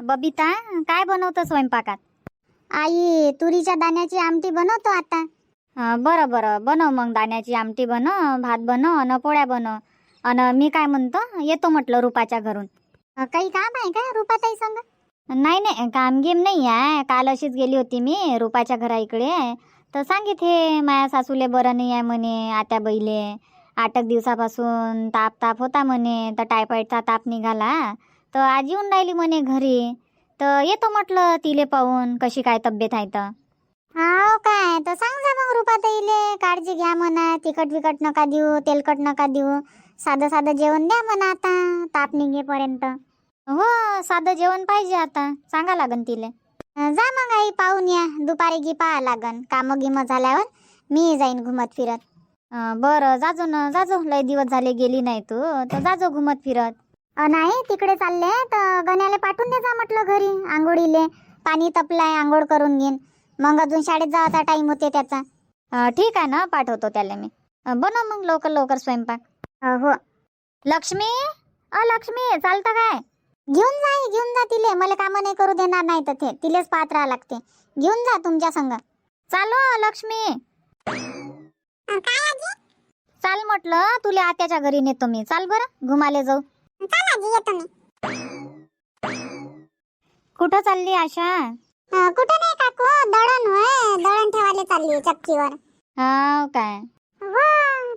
बबिता काय बनवतं स्वयंपाकात? आई तुरीच्या दाण्याची आमटी बनवतो आता. अं, बरं बरं. बनव मग दाण्याची आमटी बनव भात बनव अन पोळ्या बनव. अन मी काय म्हणतो येतो म्हटलं रुपाच्या घरून. अ, काही काम आहे का रुपाताई संग? नाही नाही. काम गेम नाही आहे. काल अशीच गेली होती मी रुपाच्या घरा इकडे तर सांगित हे माया सासूले बरं नाही आहे म्हणे आत्या बैले आठ एक दिवसापासून ताप ताप होता म्हणे. तर टायफॉईडचा ताप निघाला. तर आज येऊन राहिली म्हणे घरी. तर येतो म्हटलं तिले पाहून कशी काय तब्येत आहे तर. हाव काय तर सांग जा मग रुपाताईले काळजी घ्या म्हणा तिखट विकट नका देऊ तेलकट नका देऊ साधं साधं जेवण द्या म्हणा आता ताप निघेपर्यंत. हो साधं जेवण पाहिजे आता सांगा लागन तिले. जा मग आई पाहून या दुपारी गी पाहा लागन कामं गिमं झाल्यावर मी जाईन घुमत फिरत. बरं जाजो ना जाजो लय दिवस झाले गेली नाही तू तर जाजो घुमत फिरत. नाही तिकडे चालले तर गण्याला पाठवून दे जा म्हटलं घरी आंघोळीले. पाणी तपलाय आंघोळ करून घेईन. मग अजून शाळेत जायचा टाइम होते त्याचा. ठीक आहे ना पाठवतो त्याला मी. बनव मग लवकर लवकर स्वयंपाक. अ, हो. लक्ष्मी? अ लक्ष्मी चालतं काय? घेऊन जा घेऊन जा तिले. मला कामं नाही करू देणार नाही तर ते. तिलेच पाहत राहा लागते. घेऊन जा तुमच्या संग. चालो लक्ष्मी. चाल म्हटलं तुला आत्याच्या घरी नेतो मी. चाल बरं घुमाले जाऊ. कुठं चालली आशा? कुठं नाही काकू दळण होय दळण ठेवायला चालली चक्कीवर. हा काय? हो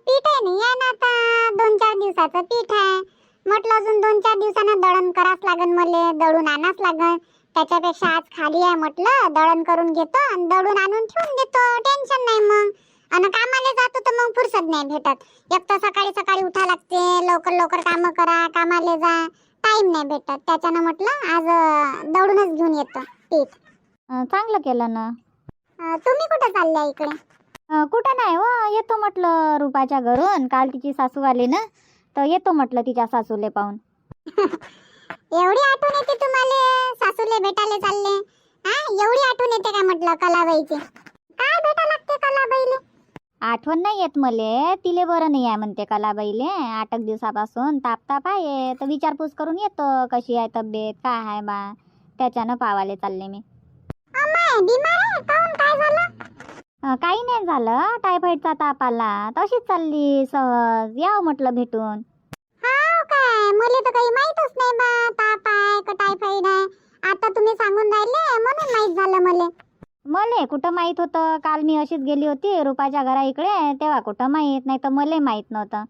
पीठ आहे नाही आहे ना आता दोन चार दिवसाचं पीठ आहे. म्हटलं अजून दोन चार दिवसानं दळण करावंच लागन मले दळून आणावंच लागन. त्याच्यापेक्षा आज खाली आहे म्हटलं दळण करून घेतो आणि दळून आणून ठेवून देतो टेन्शन नाही मग. आणि कामाला जातो तर मग फुरसत नाही भेटत. एक तर सकाळी सकाळी उठा लागते लवकर लवकर कामं करा कामाला जा टाइम नाही भेटत. त्याच्यानं म्हटलं आज अं, दळूनच घेऊन येतो पीठ. अं, चांगलं केलं ना. अं, तुम्ही कुठं चालल्या इकडे? अं, कुठं नाही हो येतो म्हटलं रुपाच्या घरून. काल तिची सासू आली ना तर येतो म्हटलं तिच्या सासूले पाहून. एवढी आठवण येते तुम्हाला? सासूले भेटायला चालले. हा? एवढी आठवण येते काय म्हटलं कलाबाईची काय भेटा लागते कलाबाईले आठवण नाही येत मले. तिले बरं नाही आहे म्हणते कलाबाईले. आठ एक दिवसापासून ताप ताप आहे. तर विचारपूस करून येतो कशी आहे तब्येत काय आहे बा. त्याच्यानं पावाले चालले मी. अं, काही नाही झालं. टायफॉईडचा ताप आला. तशीच चालली सहज. यावं म्हटलं भेटून. हाव काय? मला तर काही माहीतच नाही बा. ताप आहे का टायफॉइड आहे? आता तुम्ही सांगून राहिले. म्हणून माहीत झालं मला. मले कुठं माहीत होतं? काल मी अशीच गेली होती रुपाच्या घरा इकडे तेव्हा कुठं माहीत नाही तर मले माहीत नव्हतं.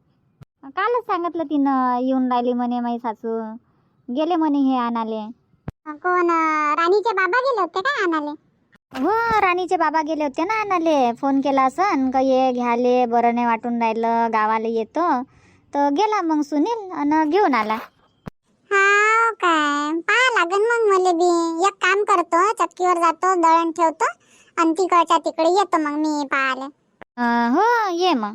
कालच सांगितलं तिनं येऊन राहिली म्हणे माई सासू. गेले म्हणे हे आणाले. कोण राणीचे बाबा गेले होते काय आणाले? हो राणीचे बाबा गेले होते ना आणाले. फोन केला असन का ये घ्याले बरं नाही वाटून राहिलं गावाला येतो. तर गेला मग सुनील आणि घेऊन आला. हाव काय? पहा लागन मग मला बी. एक काम करतो चक्कीवर जातो दळण ठेवतो आणि तिकडच्या तिकडे येतो मग मी पाहायला. अं, हो ये मग.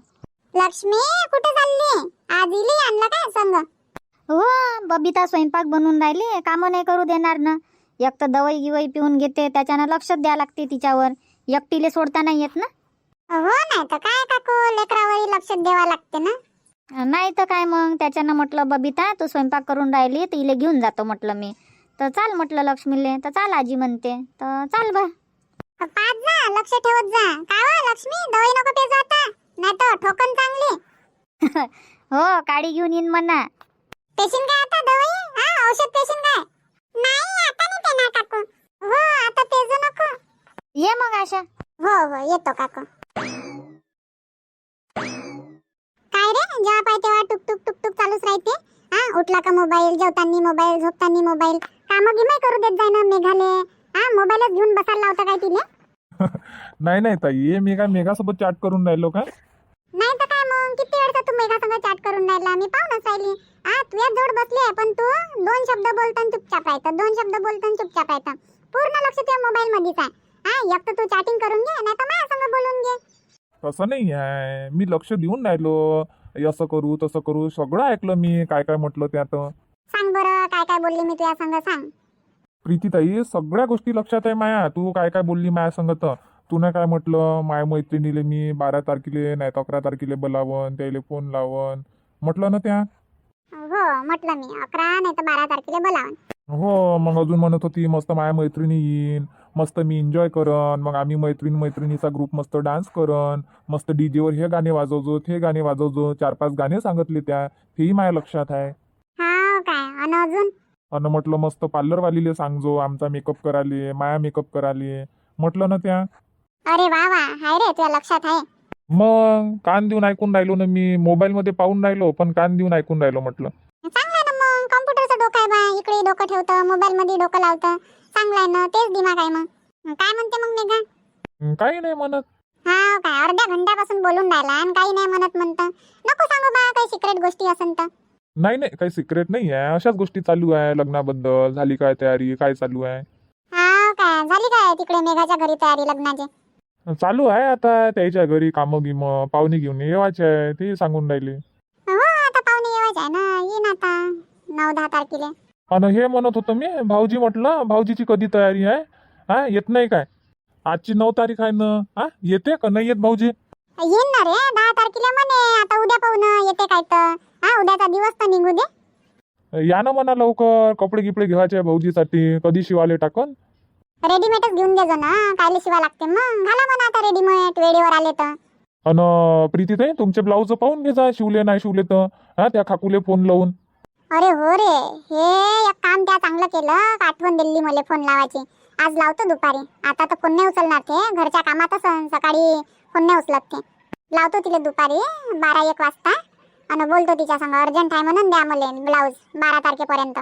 लक्ष्मी कुठे चालली? आज इली आणलं काय संग? हो बबिता स्वयंपाक बनवून राहिली कामं नाही करू देणार ना. एक तर दवाई गिवाई पिऊन घेते त्याच्यानं लक्ष द्या लागते तिच्यावर. एकटीले सोडता नाही येत ना. हो नाही तर काय काकू? लेकरावरही लक्ष द्यावा लागते ना. नाही तर काय मग? त्याच्यानं म्हटलं बबिता तू स्वयंपाक करून राहिली तर इले घेऊन जातो म्हटलं मी. तर चाल म्हटलं लक्ष्मीले. तर चाल आजी म्हणते. तर चाल बा. पाच जा लक्ष ठेवत जा. काय हो लक्ष्मी? दवाई नको पे जाता. नाही तर ठोकन चांगली. हो काडी घेऊन येईन म्हणा. पेशीन काय आता दवाई? हा औषध पेशीन काय? नाही आता नाही पेणार काकू. हो आता पेजू नको. ये मग आशा. हो हो येतो काकू. जेव्हा पाहिजे तेव्हा टुक टुक टुक टुक चालूच राहते. हा उठला का मोबाईल जेवताना मोबाईल झोपताना मोबाईल. कामं गिमाय करू देत जाय ना मेघाले. हा मोबाईलच घेऊन बसायला लावता काय तिले? नाही नाही ताई मी काय मेघासोबत चॅट करून राहिलो काय नाही तर काय मग? किती वेळचा तू मेघा संग चॅट करून राहिला? मी पाहूनच राहिली हा तुझ्या जोड बसली आहे पण तू दोन शब्द बोलताना चुपचाप राहतं दोन शब्द बोलताना चुपचाप राहतं पूर्ण लक्ष तुझ्या मोबाईल मध्येच आहे. हा एक तर तू चॅटिंग करून घे नाही तर माझ्या संग बोलून घे. तसं नाही आहे. मी लक्ष देऊन राहिलो. असं करू तसं करू सगळं ऐकलं मी काय काय म्हटलं त्यात. सांग बरं काय काय बोलली मी तुझ्या संग सांग. प्रीतीताई सगळ्या गोष्टी लक्षात आहे माया. तू काय काय बोलली माया संगत तुनं काय म्हटलं? माया मैत्रिणीले मी बारा तारखेले नाही तर अकरा तारखेले बोलावन त्याले फोन लावन म्हटलं ना त्या? हो म्हटलं मी. अकरा नाही तर बारा तारखेला बोलावून हो मग अजून म्हणत होती मस्त माझ्या मैत्रिणी येईन. मस्त मी एन्जॉय करन मग आम्ही मैत्रीण मैत्रिणीचा ग्रुप मस्त डान्स करन मस्त DJ वर हे गाणे वाजवजो ते गाणे वाजवजो चार पाच गाणे सांगितले त्या तेही माझ्या लक्षात आहे. हा काय? आणि अजून? आणि म्हटलं मस्त पार्लरवालीले सांगजो आमचा मेकअप कराले माया मेकअप कराले म्हटलं ना त्या. अरे वा वा हाय रे तुझ्या लक्षात आहे. मग कान देऊन ऐकून राहिलो ना मी मोबाईलमध्ये पाहून राहिलो पण कान देऊन ऐकून राहिलो म्हटलं. चांगलं कॉम्प्युटरचं डोकं आहे बा. इकडे डोकं ठेवतं मोबाईल मध्ये डोकं लावतं. चांगलं आहे ना तेच दिमाग आहे मग. काय म्हणते मग मेघा? काही नाही म्हणत. हा काय अर्ध्या घंट्यापासून बोलून राहिला आणि काही नाही म्हणत म्हणतं. नको सांगू बा काही सिक्रेट गोष्टी असन तर. नाही नाही काही सिक्रेट नाही आहे. अशाच गोष्टी चालू आहे लग्नाबद्दल. झाली काय तयारी? काय चालू आहे? हा काय झाली काय तिकडे मेघाच्या घरी तयारी लग्नाची? चालू आहे आता. त्याच्या घरी कामं गिमं पाहुणे घेऊन येवायचे आहे ते सांगून राहिले. हो आता पाहुणे येवायचे आहे ना. येईन आता. नऊ दहा तारखेला. आणि हे म्हणत होतो मी भाऊजी म्हटलं भाऊजीची कधी तयारी आहे? हा येत नाही काय? आजची नऊ तारीख आहे ना? हा येते का? नाही येत भाऊजी? येईन ना रे दहा तारखेला म्हणे आता उद्या पाहू ना येते काय तर. हा उद्याचा दिवस तर निघू दे. या ना म्हणा लवकर कपडे गिपडे घ्यायचे आहे भाऊजीसाठी कधी शिवाले टाकन? रेडीमेडच घेऊन देजो ना कायले शिवा लागते मग. घाला म्हणा आता रेडीमेड वेळेवर आले तर. अन प्रीती ताई तुमचे ब्लाऊज पाहून घे जा शिवले नाही शिवले तर. हा त्या खाकुले फोन लावून. अरे हो रे. हे एक काम त्या चांगलं केलं. आठवण दिली मला फोन लावायची. आज लावतो दुपारी. आता तर फोन नाही उचलणार ते. घरच्या कामात असन सकाळी फोन नाही उचलत ते. लावतो तिला दुपारी बारा एक वाजता. आणि बोलतो तिच्या संग अर्जंट आहे म्हणून द्या मला ब्लाऊज बारा तारखेपर्यंत.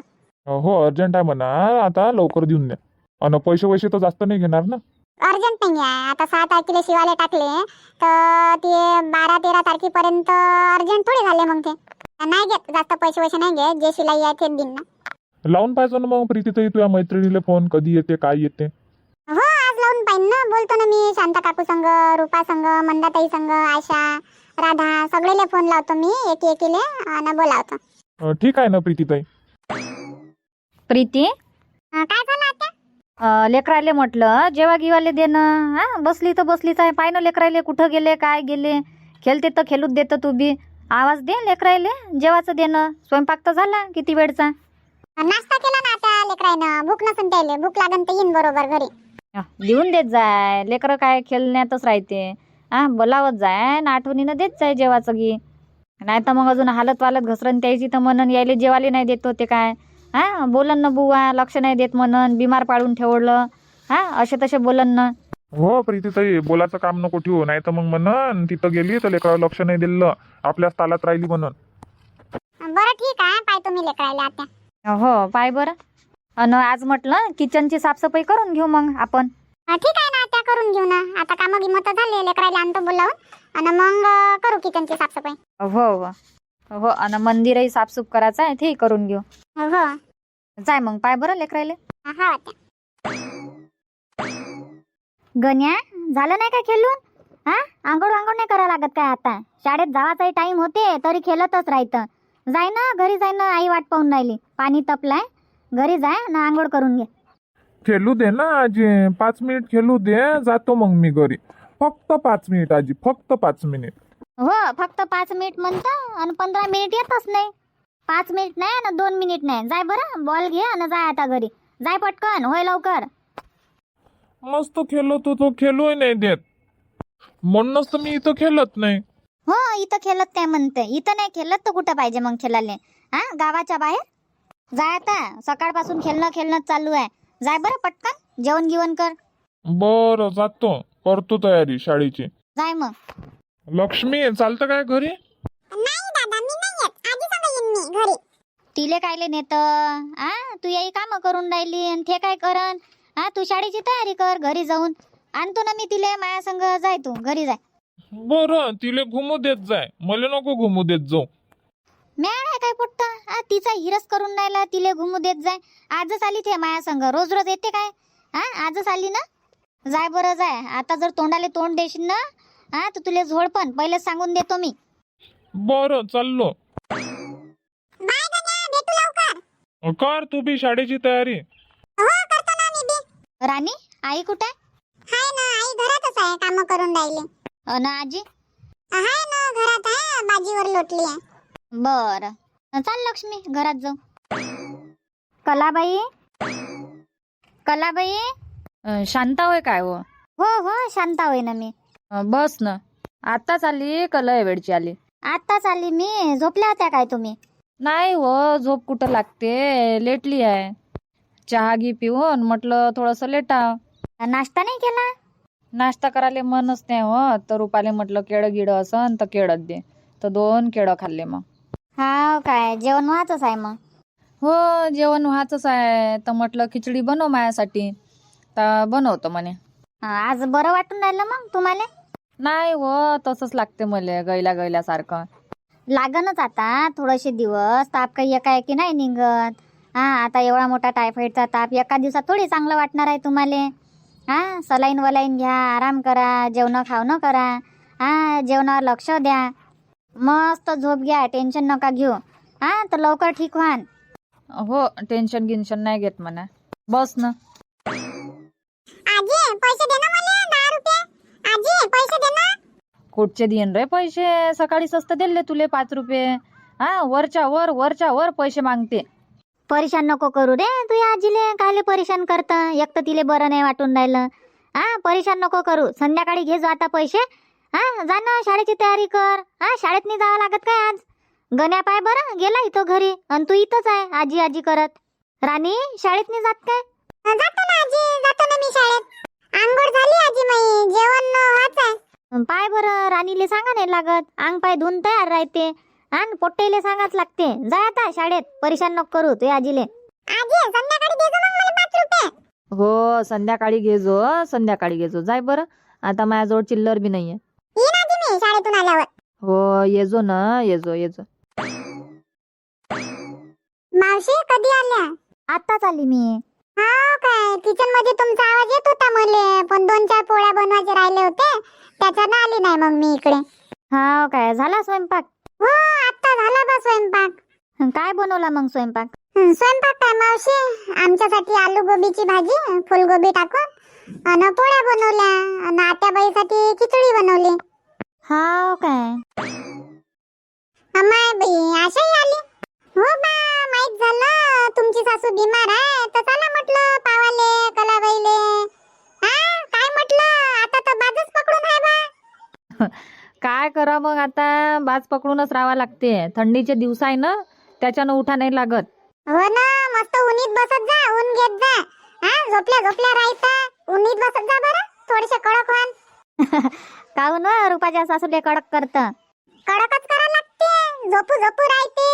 हो अर्जंट आहे म्हणा. आता लवकर देऊन द्या. अन पैसे वैसे तर जास्त नाही घेणार ना. अर्जंट नाही आहे. आता सहा तारखेला शिवायला टाकले. तर ते बारा तेरा तारखेपर्यंत अर्जंट थोडे झाले मग ते. नाही घेत. जास्त पैसे पैसे नाही घेत. जे शिलाई आहे तेच देईन ना. लावून पाहिजे ना मग प्रीती ताई तुझ्या मैत्रिणीला फोन कधी येते काय येते? हो आज लावून पाहिन ना. बोलतो ना मी शांता काकू संग रूपा संग मंदाताई संग आशा राधा. सगळेले फोन लावतो मी एक एकीले आणि बोलावतो. अं, ठीक आहे ना प्रीती ताई प्रीती? अं, काय झालं आता? अं, लेकराले म्हटलं जेव्हा गिवाले देणं हा? बसली तर बसलीच आहे. पाय ना लेकराले कुठं गेले काय गेले? खेळते तर खेळूच देतं तू बी. आवाज दे लेकराले जेवाचं देणं. स्वयंपाक तर झाला किती वेळचा? नाश्ता केला ना आता लेकरायनं. भूक नसून त्याले भूक लागन तर येईन बरोबर घरी. देऊन देत जाय. लेकरं काय खेळण्यातच राहते. हा बोलावत जाय. ना आठवणीनं देत जाय जेवाचं गी नाही तर मग अजून हालत वालत घसरण त्याची तर म्हणून यायले जेवाले नाही देत होते काय? हा बोलन ना बुवा लक्ष नाही देत म्हणून बिमार पाडून ठेवलं. हा असे तसे बोलन ना. हो प्रीती ताई बोलाचं काम नको ठेवू नाही तर मग म्हणन तिथं गेली तर लेकराला लक्ष नाही दिलं. आपल्याच तालात राहिली म्हणून. बरं ठीक आहे पाहतो मी लेकरायला आता. हो पाय बरं. अन आज म्हटलं किचनची साफसफाई करून घेऊ मग आपण. अं, ठीक आहे ना त्या करून घेऊ ना. आता कामं गिमत झाले लेकरायला आणतो बोलावून. आणि मग अं, करू किचनची साफसफाई. हो हो. हो आणि मंदिरही साफसूफ करायचं आहे तेही करून घेऊ. हो. जाय मग पाय बरं लेकरायले. हा आता. गण्या झालं नाही का खेळून? हा? आंघोळ आंघोळ नाही करा लागत काय आता? शाळेत जावाचाही टाइम होते तरी खेळतच राहतं जाय ना घरी जाय ना आई वाट पाहून राहिली. पाणी तपलाय. घरी जाय ना आंघोळ करून घे. खेळू दे ना आजी. पाच मिनिट खेळू दे जातो मग मी घरी. फक्त पाच मिनिट आजी. फक्त पाच मिनिट हो फक्त पाच मिनिट म्हणतं आणि पंधरा मिनिट येतच नाही. पाच मिनिट नाही ना दोन मिनिट नाही. जाय बरं बॉल घे आणि जाय आता घरी. जाय पटकन होय लवकर. मस्त खेळत होतो खेळूही नाही देत. म्हणूनच तर मी इथं खेळत नाही. हो इथं खेळत काय म्हणते. इथं नाही खेळत तर कुठं पाहिजे मग खेळाले हा गावाच्या बाहेर? जाय आता. सकाळपासून खेळणं खेळणं चालू आहे. जाय बरं पटकन. जेवण गिवण कर. बरं जातो. करतो तयारी शाळेची. जाय मग. लक्ष्मी चालतं काय घरी? नाही दादा मी नाही येत. आजी संग येईन मी घरी. तिले कायले नेत? आ तू याही काम करून राहिली आणि ते काय करन? हा तू शाळेची तयारी कर घरी जाऊन. आणतो ना मी तिले माया संग जाय तू घरी जाय. बरं तिले घुमू देत जाय. मला नको घुमू देत जाऊ. मॅड आहे काय पोट्ट? हा तिचा हिरस करून राहिला तिले घुमू देत जाय. आजच आली ते माया संग रोज रोज येते काय? हा आजच आली ना? जाय बरं जाय. आता जर तोंडाले तोंड देशील ना? हा तर तुले झोड पण पहिलेच सांगून देतो मी. बरं चाललो. कर तू बी शाळेची तयारी. राणी आई कुठे? हाय ना आई घरातच आहे काम करून राहिले. अन आजी? हाय ना घरात आहे बाजीवर लोटली आहे. बर. चाल लक्ष्मी घरात जाऊ. कलाबाई? कलाबाई? अं, शांता होय काय हो हो हो शांता होय ना मी. अं, बस ना. आत्ताच आली का लय वेळची आली. आत्ताच आली मी. झोपल्या होत्या काय तुम्ही? नाही हो झोप कुठं लागते? लेटली आहे. चहा घी पिऊन म्हटलं थोडंसं लेटाव नाश्ता नाही केला? नाश्ता करायला मनच नाही हो. तर रुपाले म्हटलं केळं गिडं असन तर केळच दे. तर दोन केळं खाल्ले मग. हा काय जेवण व्हायचंच आहे मग? हो जेवण व्हायचंच आहे. तर म्हटलं खिचडी बनव माझ्यासाठी. तर बनवतो म्हणे. हा, आज बरं वाटून राहिलं मग तुम्हाला? नाही हो तसंच लागते मला गैल्या गैल्यासारखं. लागनच आता थोडेसे दिवस ताप काही एकाएकी नाही निघत. हा आता एवढा मोठा टायफॉईडचा ताप एका दिवसात थोडी चांगलं वाटणार आहे तुम्हाला. हा सलाईन वलाईन घ्या आराम करा जेवण खावणं करा. हा जेवणावर लक्ष द्या. मस्त झोप घ्या टेन्शन नका घेऊ. हा तर लवकर ठीक व्हान. हो टेन्शन गिन्शन नाही घेत म्हणा. बस ना. आजी पैसे दे ना मला दहा रुपये. आजी पैसे दे ना. कुठचे देईन रे पैसे? सकाळी स्वस्त दिले तुले पाच रुपये. हा वरच्या वर वरच्या वर पैसे मागते. परेशान नको करू रे. तू या आजीले कायले परेशान करत? एक तर तिले बरं नाही वाटून राहिलं. हा परेशान नको करू. संध्याकाळी घे जो आता पैसे. हा जा ना शाळेची तयारी कर. हा शाळेत नाही जावं लागत काय आज? गण्या पाय बरं गेला इथं घरी. आणि तू इथंच आहे आजी आजी करत. राणी शाळेत नाही जात काय? जातो ना आजी जातो ना मी शाळेत. आंघोळ झाली आजी माई जेवण व्हायचं पाय बरं राणीले सांगा नाही लागत. अंग पाय धुवून तयार राहते. आणि पोट्टेले सांगाच लागते. जा आता शाळेत परेशान नको करू तू आजीले. आजी संध्याकाळी देजो मग मला पाच रुपये. हो संध्याकाळी घेजो संध्याकाळी घेजो. जाय बरं. आता माझ्याजवळ चिल्लर बी नाहीये. येईन आजी मी शाळेतून आल्यावर. हो येजो ना येजो येजो. मावशी कधी आल्या? आत्ताच आली मी. हा काय? किचनमध्ये तुमचा आवाज येत होता मले. पण दोन चार पोळ्या बनवायचे राहिले होते. त्याच्यानं आली नाही मग मी इकडे. हा काय? झाला स्वयंपाक? हो आता झाला बा स्वयंपाक. काय बनवला मग स्वयंपाक? स्वयंपाक काय मावशी? आमच्यासाठी आलू गोबीची भाजी फुलगोबी टाकून अन पोळ्या बनवल्या. अन आत्याबाईसाठी खिचडी बनवली. हा काय? अमाय बाई आशाही आली. हो बा माहीत झालं. तुमची सासू बिमार आहे तर चला म्हटलं पावाले कलाबाईले. हा काय म्हटलं? आता तर बाजच पकडून आहे बा. काय करा मग आता? बाज पकडूनच राहावं लागते. थंडीचे दिवस आहे ना त्याच्यानं उठा नाही लागत. हो ना मस्त उन्हीत बसत जा ऊन घेत जा. हा झोपल्या झोपल्या राहायचा. उन्हीत बसत जा बरं थोडेसे कडक व्हान. काहून व रुपाच्या सासूले कडक करत? कडकच करा लागते. झोपू झोपू राहते.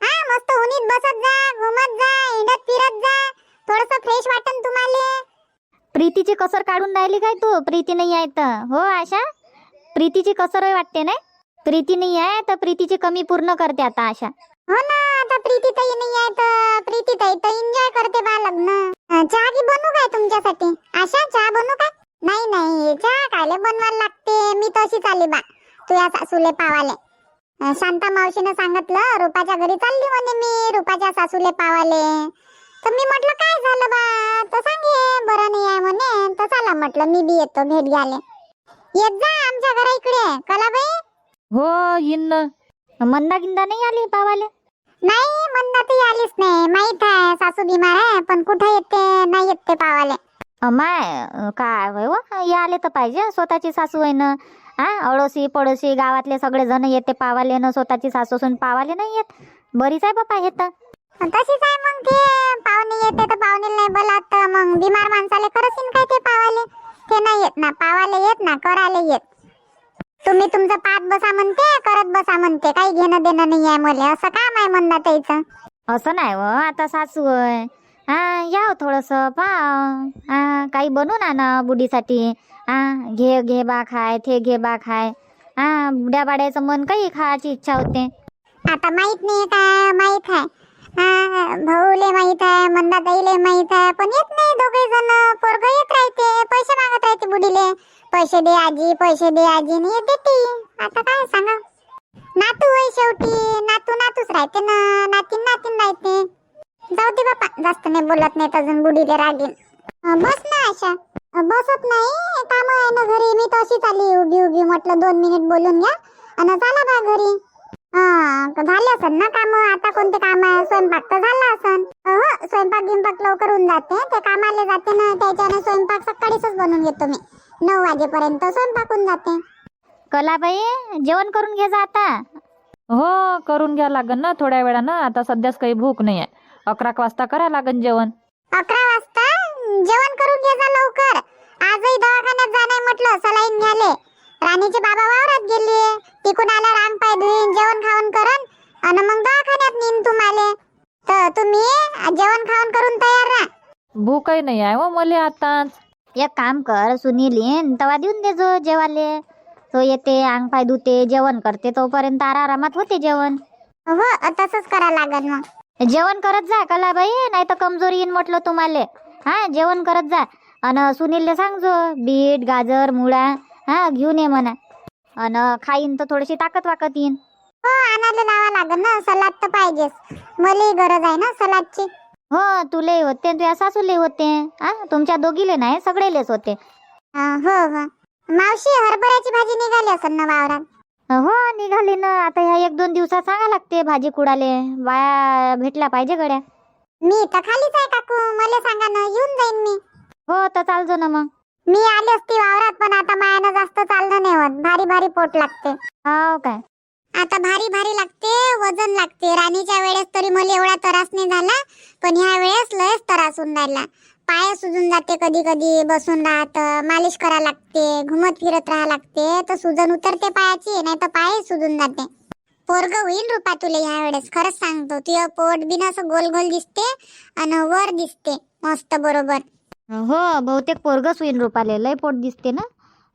हा मस्त उन्हीत बसत जा घुमत जा हिंडत फिरत जा. थोडस फ्रेश वाटन तुम्हाला. प्रीतीची कसर काढून राहिली काय तू? प्रीती नाही आहे तर. हो आशा? प्रीतीची कसर वाटते नाही? प्रीती नाही आहे तर प्रीतीची कमी पूर्ण करते आता आशा. हो ना आता प्रीती ताई नाही आहे तर प्रीती ताई तर एन्जॉय करते बा लग्न. अं, चहा की बनू काय तुमच्यासाठी? आशा चहा बनू काय? नाही नाही चहा कायले बनवायला लागते? मी तशीच आली बा तुझ्या सासूले पावाले. अं, शांता मावशीनं सांगितलं रुपाच्या घरी चालली म्हणे मी रुपाच्या सासूले पावाले. तर मी म्हटलं काय झालं बा? तर सांगे बरं नाही आहे म्हणे. तर चला म्हटलं मी बी येतो भेट घ्यायला. येत जा आमच्या घरा इकडे कलाबाई हो येईन ना मंदा गिंदा नाही आली पावाले? नाही म्हणता ती आलीच नाही. माहीत आहे सासू बिमार आहे पण कुठे येते नाही येत ते पावाले. अमाय काय होय व? आले तर पाहिजे स्वतःची सासू आहे ना. हा अडोशी पडोशी गावातले सगळे जण येते पावाले ना स्वतःची सासू असून पावाले नाही येत. बरीच आहे बापा येत तशीच आहे मग ते. पाहुणे येते तर पाहुणे नाही बोलात मग बिमार माणसाले करसीन काय ते पावाले? ते नाही येत ना. पावाले येत ना करायला येत. तुम्ही तुमचं पाठ बसा म्हणते करत बसा म्हणते. काही घेणं देणं नाही आहे मला. असं काम आहे म्हणता त्याचं. असं नाही व आता सासू आहे. हा या हो थोडंसं पा. हा काही बनवून आणा बुडीसाठी हा घे घे बा खाय ते घे बा खाय. हा बुड्या बाड्याचं मन काही खायची इच्छा होते. आता माहीत नाही काय माहीत आहे. भाऊले माहीत आहे मंदाताईले माहीत आहे पण येत नाही दोघे जण पोरग येत राहते पैसे मागत राहते बुडीले पैसे दे आजी पैसे दे आजी नाही देते आता काय सांगा नातू आहे शेवटी. नातू नातूच राहते ना. नातीन नातीन राहते. जाऊ दे बापा जास्त नाही बोलत नाही अजून बुडीले रागीन बस ना आशा बसत नाही. काम आहे ना घरी. मी तशीच आली. उभी उभी म्हटलं दोन मिनिट बोलून घ्या. आणि चला बा घरी. झाले असन ना काम? आता कोणते काम आहे? स्वयंपाक तर झाला असन. हो स्वयंपाक गिंपाक लवकर होऊन जाते. ते कामाला जाते ना त्याच्याने स्वयंपाक सकाळीच बनवून घेतो मी. नऊ वाजेपर्यंत स्वयंपाक होऊन जाते. कलाबाई जेवण करून घे जा आता. हो करून घ्या लागन ना थोड्या वेळानं. आता सध्याच काही भूक नाही आहे अकरा एक वाजता करा लागन जेवण. अकरा वाजता? जेवण करून घे जा लवकर. आजही दवाखान्यात जाणार म्हटलं. सलाईन घ्याले राणीचे बाबा वावरात गेले. तिकून आल्यावर अंग पाय धुईन जेवण खाऊन करन. आणि मग दवाखान्यात नेईन तुम्हाला. तर तुम्ही जेवण खाऊन करून तयार राहा. भूकही नाही आहे हो मला आताच. एक काम कर सुनील येईन तवा देऊन दे जो जेवाले. तो येते अंग पाय धुते जेवण करते तोपर्यंत आरामात होते जेवण. हो तसंच करा लागल मग. जेवण करत जा कलाबाई नाही तर कमजोरी येईन म्हटलं तुम्हाला. हा जेवण करत जा. आणि सुनीलले सांगजो बीट गाजर मुळा हा घेऊन ये म्हणा. आणि खाईन तर थोडीशी ताकद वाकत येईन. हो आणायला लावा लागल ना सलाद तर पाहिजेच. मलाही गरज आहे ना सलादची. हो तुले होते तुझ्या सासूले होते. हा तुमच्या दोघीले नाही सगळेलेच होते. अं, हो हो. मावशी हरभऱ्याची भाजी निघाली असेल ना वावरात? हो निघाली ना. आता ह्या एक दोन दिवसात सांगा लागते भाजी कुडाले. बाया भेटल्या पाहिजे गड्या. मी तर खालीच आहे काकू. मला सांगा ना येऊन जाईन मी. हो तर चालजो ना मग. मी आली असती वावरात पण आता मायानं जास्त चालणं नाही होत. भारी भारी पोट लागते. हो काय? आता भारी भारी लागते वजन लागते. राणीच्या वेळेस तरी मला एवढा त्रास नाही झाला पण ह्या वेळेस लयच त्रास होऊन राहिला. पाय सुजून जाते कधी कधी बसून राहत मालिश करा लागते घुमत फिरत राहा लागते. तर सुजन उतरते पायाची नाही तर पाय सुजून जाते. पोरग होईल रुपा तुला ह्या वेळेस खरंच सांगतो. तुझं पोट बिन असं गोल गोल दिसते आणि वर दिसते मस्त बरोबर. हो बहुतेक पोरगच होईन रुपाले. लय पोट दिसते ना?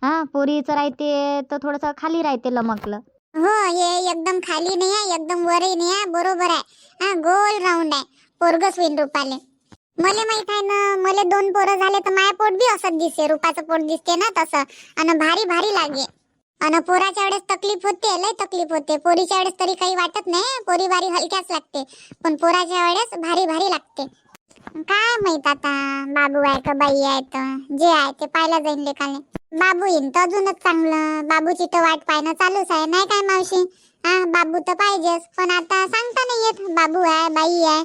हा पोरीचं राहते तर थोडस खाली राहते लमकलं. हो हे एकदम खाली नाही आहे एकदम वरही नाही आहे बरोबर आहे. हा गोल राऊंड आहे. पोरगच होईल रुपाले. मला माहीत आहे ना मला दोन पोरं झाले तर माय पोट बी असंच दिसे रुपाचं पोट दिसते ना तसं. आणि भारी भारी लागे. आणि पोराच्या वेळेस तकलीफ होते लय तकलीफ होते. पोरीच्या वेळेस तरी काही वाटत नाही पोरी भारी हलक्याच लागते. पण पोराच्या वेळेस भारी भारी लागते. काय माहीत आता? बाबू आहे का बाई आहे तर? जे आहे ते पाहायला जाईन लेखाने बाबू येईन तर अजूनच चांगलं. बाबूची तर वाट पाहणं चालूच आहे नाही काय मावशी? हा बाबू तर पाहिजेच पण आता सांगता नाही येत. बाबू आहे बाई आहे.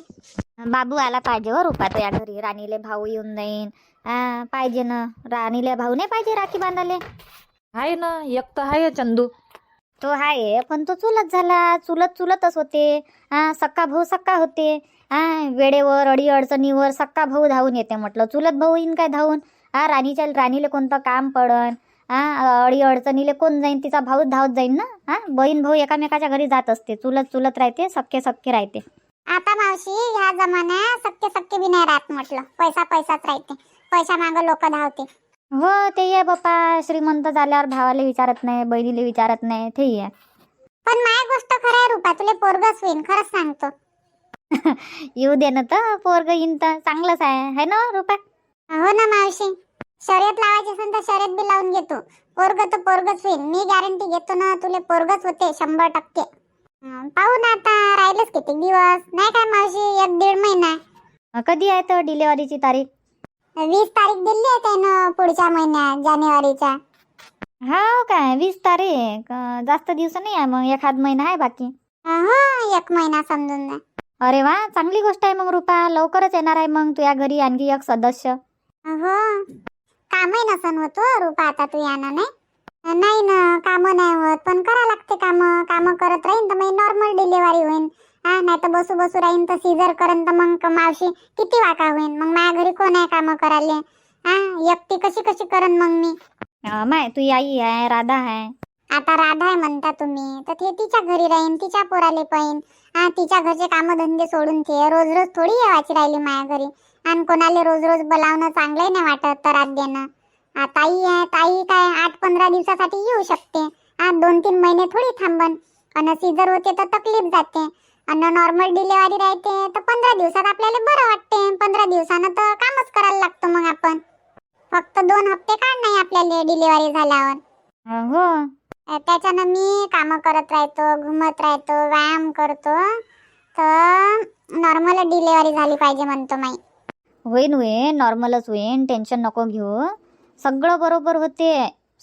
बाबू आला पाहिजे हो रुपा या घरी राणीले भाऊ येऊन जाईन. हा पाहिजे ना. राणीले भाऊ नाही पाहिजे राखी बांधाले आहे ना एक तर आहे चंदू. तो आहे पण तो चुलत झाला. चुलत चुलतच होते. हा सक्का भाऊ सक्का होते. हा वेळेवर अडी अडचणीवर सक्का भाऊ धावून येते म्हटलं. चुलत भाऊ येईन काय धावून? हा राणीच्या राणीले कोणतं काम पडन? हा अडी अडचणीले कोण जाईन? तिचा भाऊ धावत जाईन ना? हा बहीण भाऊ एकामेकाच्या घरी जात असते. चुलत चुलत राहते सक्के सक्के राहते. आता मावशी ह्या जमान्यात सत्य सत्य बी नाही राहत म्हटलं. पैसा पैसाच राहते. पैसा माग लोक धावते. हो ते आहे बाप्पा श्रीमंत झाल्यावर भावाला विचारत नाही बहिणीला विचारत नाही ते आहे पण माय गोष्ट खरं आहे रुपा. तुला पोरगच होईन खरंच सांगतो. येऊ दे ना तर पोरग येईन तर. चांगलंच आहे. है ना रुपा? हो ना मावशी. शर्यत लावायची असेल तर शर्यत बी लावून घेतो. पोरग तर पोरगच होईल. मी गॅरंटी घेतो ना तुले पोरगच होते शंभर टक्के. हं, पाहू ना आता राहिलेच किती दिवस? नाही काय मावशी? एक दीड महिना कधी आहे तर डिलेवरीची तारीख? वीस तारीख दिली आहे त्यानं पुढच्या महिन्यात जानेवारीच्या. हा काय वीस तारीख. जास्त दिवस नाही आहे मग एखाद महिना आहे बाकी. हो एक महिना समजून जा. अरे वा चांगली गोष्ट आहे मग रुपा. लवकरच येणार आहे मग तुझ्या घरी आणखी एक सदस्य. हो कामही नसन होत रुपा. आता तू यानं नाही. नाही ना काम नाही होत पण करा लागते काम. काम करत राहीन तर मग नॉर्मल डिलिव्हरी होईन. हा नाही तर बसू बसू राहीन तर सीझर करन तर मग मावशी किती वाका होईन. मग माझ्या घरी कोण आहे काम करायला? हा एकटी कशी कशी करन मग मी? माय तुझी आई आहे राधा आहे. आता राधा आहे म्हणता तुम्ही. तर ते तिच्या घरी राहीन तिच्या पोराले पाहिन. हा तिच्या घरचे कामधंदे सोडून ते रोज रोज थोडी येवायची राहिली माझ्या घरी. आणि कोणाला रोज रोज बोलावणं चांगलंही नाही वाटत तरात देणं. आ, ताई आहे ताई काय आठ पंधरा दिवसासाठी येऊ शकते. आज दोन तीन महिने थोडी थांबन. आणि सीझर होते तर तकलीफ जाते. आणि नॉर्मल डिलिव्हरी राहते तर पंधरा दिवसात आपल्याला बरं वाटते. पंधरा दिवसानं तर कामच करायला लागतो मग आपण. फक्त दोन हप्ते काढ नाही आपल्याला डिलिव्हरी झाल्यावर. हो त्याच्यानं मी कामं करत राहतो घुमत राहतो व्यायाम करतो. तर नॉर्मल डिलिव्हरी झाली पाहिजे म्हणतो माई. होईन होईन. नॉर्मलच होईन. टेन्शन नको घेऊ. सगळं बरोबर होते.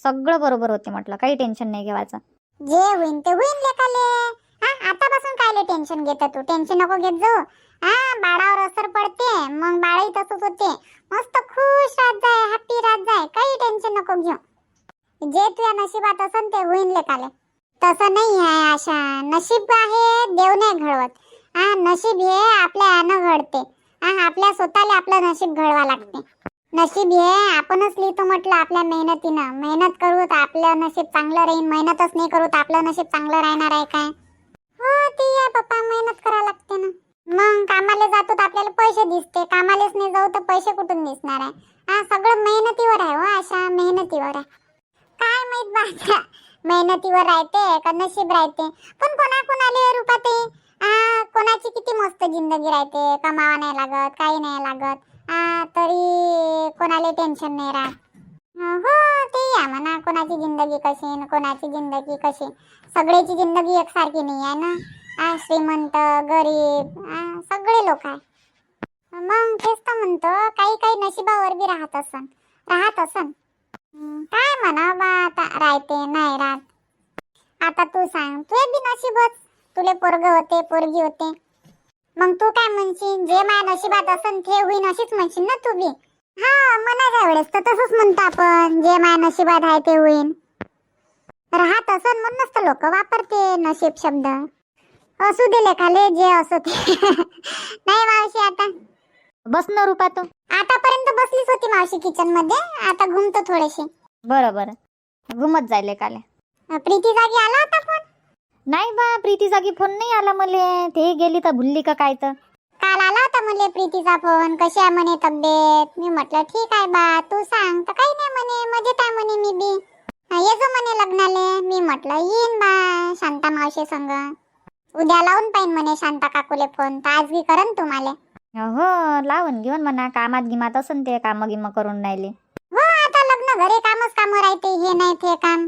सगळं बरोबर होते म्हटलं. काही टेन्शन नाही घेवायचं. जे होईन ते होईन लेकाले हा आतापासून कायले टेन्शन घेत तू? टेन्शन नको घेत जाऊ. हा बाळावर असर पडते. मग बाळही तसंच होते. मस्त खुश राहत जाय हॅपी राहत जाय. काही टेन्शन नको घेऊ. जे तुझ्या नशिबात असन ते होईन लेकाले तसं नाही आहे आशा. नशीब आहे देव नाही घडवत. हा नशीब हे आपल्या यानं घडते. हा आपल्या स्वतःला आपलं नशीब घडवा लागते. नशीब हे आपणच लिहितो म्हटलं आपल्या मेहनतीनं. मेहनत करू तर आपलं नशीब चांगलं राहील मेहनतच नाही करू तर आपलं नशीब चांगलं राहणार आहे काय? हो ती आहे पप्पा. मेहनत करावं लागते ना. मग कामाला जातो तर आपल्याला पैसे दिसते. कामालाच नाही जाऊ तर पैसे कुठून दिसणार आहे? हा सगळं मेहनतीवर आहे हो अशा मेहनतीवर आहे. काय माहीत बा मेहनतीवर राहते का नशीब राहते. पण कोणा कोणाले रूपात आ कोणाची किती मस्त जिंदगी राहते. कमावा नाही लागत काही नाही लागत. आ तरी कोणाला टेन्शन नाही राहत. हो ते या म्हणा. कोणाची जिंदगी कशी कोणाची जिंदगी कशी. सगळ्याची जिंदगी एकसारखी नाही आहे ना? आ श्रीमंत गरीब सगळे लोक आहे. मग तेच तर म्हणतो काही काही नशिबावर बी राहत असन. राहत असन. काय म्हणा बा आता? राहते नाही राहत. आता तू सांग तू बी नशीबच तुले पोरग होते पोरगी होते. मग तू काय म्हणशील? जे माझ्या नशिबात असन ते होईन अशीच म्हणशील ना तू बी? हा मनाच्या वेळेस तर तसंच म्हणतो आपण. जे माझ्या नशिबात आहे ते होईन. राहत असन म्हणूनच तर लोक वापरते नशीब शब्द. असू दे लेखाले जे असो ते. नाही मावशी आता. बस ना रुपा तू आतापर्यंत बसलीच होती मावशी किचनमध्ये. आता घुमतो थोडेसे. बरं बरं. घुमत जायले काले. प्रीती जागी आला होता फोन नाही बा प्रीती जागी फोन नाही आला मले. ते गेली तर भुलली का काय तर? काल आला होता म्हणले प्रीतीचा फोन कशी आहे म्हणे तब्येत? मी म्हटलं ठीक आहे बा तू सांग. तर काही नाही म्हणे. मजेत आहे म्हणे मी बी. ये जो म्हणे लग्नाले. मी म्हटलं येईन बा शांता मावशी संग. उद्या लावून पाहिन म्हणे शांता काकूले फोन तर आज बी करन तुम्हाला हो लावून घेऊन म्हणा कामात गिमात असन ते काम गिम करून राहिले. हो आता लग्न घरी कामच काम राहते हे नाही ते काम.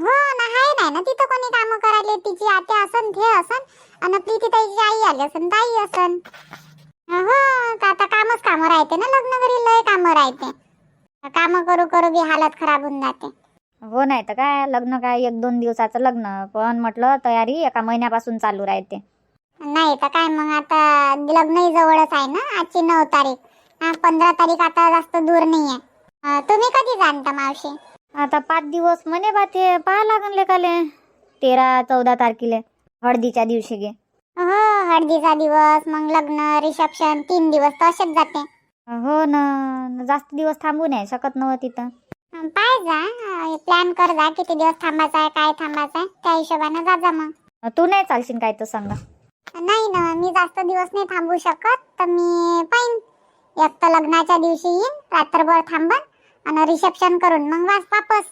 हो ना हाय नाही ना तिथं कोणी काम करायले तिची आत्या असन ते असन आणि प्रीती ताईची आई आली असन ताई असन. हो आता कामच काम राहते ना लग्न घरी लय काम राहते. काम करू करू बी हालत खराब होऊन जाते. हो नाही तर काय लग्न काय एक दोन दिवसाचं लग्न पण म्हटलं तयारी एका महिन्यापासून चालू राहते. नाही तर काय मग आता लग्नही जवळच आहे ना आजची नऊ तारीख. पंधरा तारीख आता जास्त दूर नाही आहे तुम्ही कधी जाणता मावशी? आता पाच दिवस म्हणे बा ते पाहा लागन लेकाले. तेरा चौदा तारखेले हळदीच्या दिवशी गे हो हळदीचा दिवस मग लग्न रिसेप्शन तीन दिवस तर असेच जाते. हो ना जास्त दिवस थांबू नाही शकत नव्हतं तिथं. पाय जा प्लॅन कर जा किती दिवस थांबायचा आहे काय थांबायचं आहे त्या हिशोबाने जा जा मग. तू नाही चालशील काय तर सांगा. नाही ना मी जास्त दिवस नाही थांबू शकत तर मी पाहिन. एक तर लग्नाच्या दिवशी येईन रात्रभर थांबन आणि रिसेप्शन करून मग वास वापस.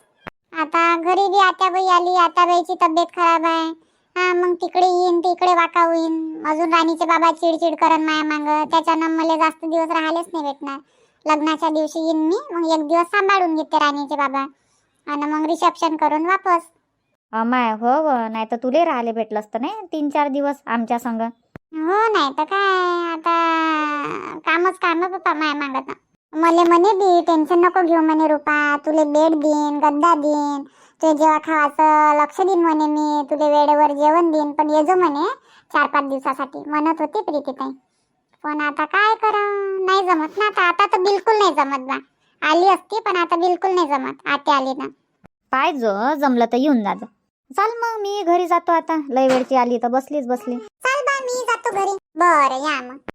आता घरी बी आताबाई आली आताबाईची तब्येत खराब आहे. हा मग तिकडे येईन तिकडे वाका होईन. अजून राणीचे बाबा चिडचिड करण माया मांग त्याच्यानं मला जास्त दिवस राहिलेच नाही भेटणार. लग्नाच्या दिवशी येईन मी मग एक दिवस सांभाळून घेते राणीचे बाबा. आणि मग रिसेप्शन करून वापस. अमाय हो हो नाही तर तुले राहिले भेटलं असतं नाही? तीन चार दिवस आमच्या संग. हो नाही तर काय आता कामच काम पप्पा माय मागत मले म्हणे बी टेन्शन नको घेऊ म्हणे रुपा तुले बेड देईन गद्दा देईन तुझे जेव्हा खावाचं लक्ष देईन म्हणे मी तुले वेळेवर जेवण देईन पण ये जो म्हणे चार पाच दिवसासाठी म्हणत होती प्रीतीताई. पण आता काय करा नाही जमत ना आता आता तर बिलकुल नाही जमत बा. आली असती पण आता बिलकुल नाही जमत आते आली ना. पाय जो जमलं तर येऊन जा. चाल मग मी घरी जातो आता. लय वेळची आली तर बसलीच बसली. चाल बा मी जातो घरी. बरं या मग.